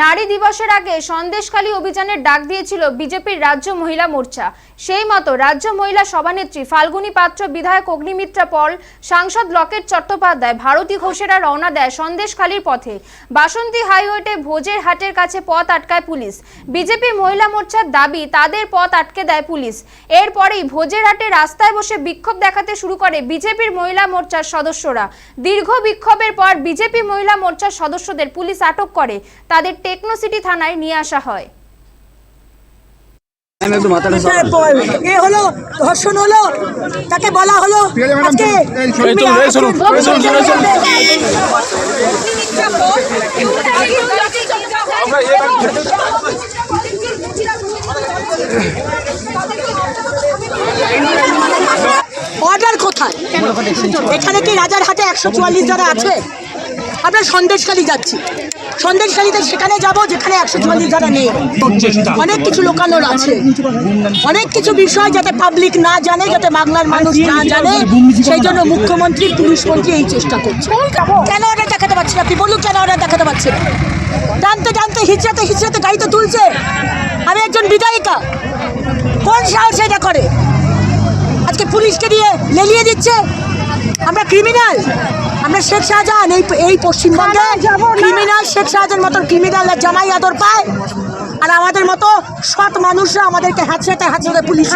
নারী দিবসের আগে সন্দেশখালী অভিযানের ডাক দিয়েছিল বিজেপির রাজ্য মহিলা মোর্চা। সেই মতো রাজ্য মহিলা সভানেত্রী ফাল্গুনী পাত্র, বিধায়ক অগ্নিমিত্রা পল, সাংসদ লকেট চট্টোপাধ্যায়, ভারতী ঘোষেরা রওনা দেয় সন্দেশখালীর পথে। বাসন্তী হাইওয়েতে ভোজের হাটের কাছে পথ আটকায় পুলিশ। বিজেপি মহিলা মোর্চার দাবি, তাদের পথ আটকে দেয় পুলিশ। এরপরেই ভোজের হাটে রাস্তায় বসে বিক্ষোভ দেখাতে শুরু করে বিজেপির মহিলা মোর্চার সদস্যরা। দীর্ঘ বিক্ষোভের পর বিজেপি মহিলা মোর্চার সদস্যদের পুলিশ আটক করে। তাদের টেকনো সিটি থানায় নিয়ে আসা হয়। পর এ হলো ধর্ষণ হলো তাকে বলা হলো আজকে অর্ডার কোথায়? এখানে কি রাজার হাটে একশো চুয়াল্লিশ যারা আছে? আমরা সন্দেশখালি যাচ্ছি। সন্দেশখালিতে সেখানে যাব যেখানে একশো চুয়াল্লিশ যারা নেই। অনেক কিছু লোকানোর আছে। অনেক কিছু বিষয় যাতে পাবলিক না জানে যাতে বাংলার মানুষ না জানে সেই জন্য মুখ্যমন্ত্রী পুলিশ মন্ত্রী এই চেষ্টা করছে। কেন অর্ডার দেখাতে পারছি না? আপনি বলুন কেন অর্ডার দেখাতে পারছি না? টানতে টানতে হিচড়াতে হিচড়াতে গাড়িতে তুলছে। আমি একজন বিধায়িকা। কোন সাহস এটা করে? আজকে পুলিশকে দিয়ে লেলিয়ে দিচ্ছে। আমরা ক্রিমিনাল আমরা শেখ শাহজাহান এই এই পশ্চিমবঙ্গে ক্রিমিনাল শেখ সাহায্যের মতো ক্রিমিনাল জামাই আদর পায় আর আমাদের মতো সৎ মানুষরা আমাদেরকে হাঁচড়াতে হাঁচড়াতে পুলিশ